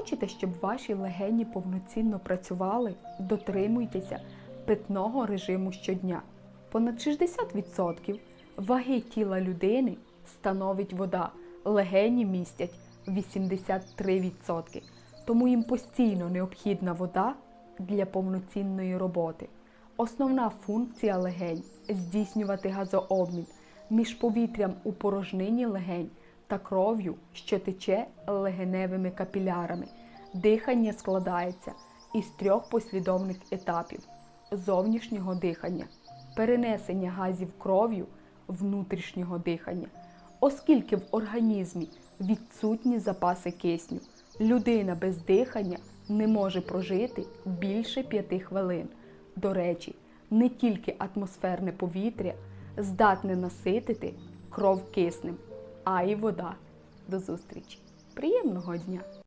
Хочете, щоб ваші легені повноцінно працювали? Дотримуйтеся питного режиму щодня. Понад 60% ваги тіла людини становить вода. Легені містять 83%. Тому їм постійно необхідна вода для повноцінної роботи. Основна функція легень здійснювати газообмін між повітрям у порожнині легень та кров'ю, що тече легеневими капілярами. Дихання складається із трьох послідовних етапів: зовнішнього дихання, перенесення газів кров'ю, внутрішнього дихання. Оскільки в організмі відсутні запаси кисню, людина без дихання не може прожити більше п'яти хвилин. До речі, не тільки атмосферне повітря здатне наситити кров киснем, а і вода. До зустрічі! Приємного дня!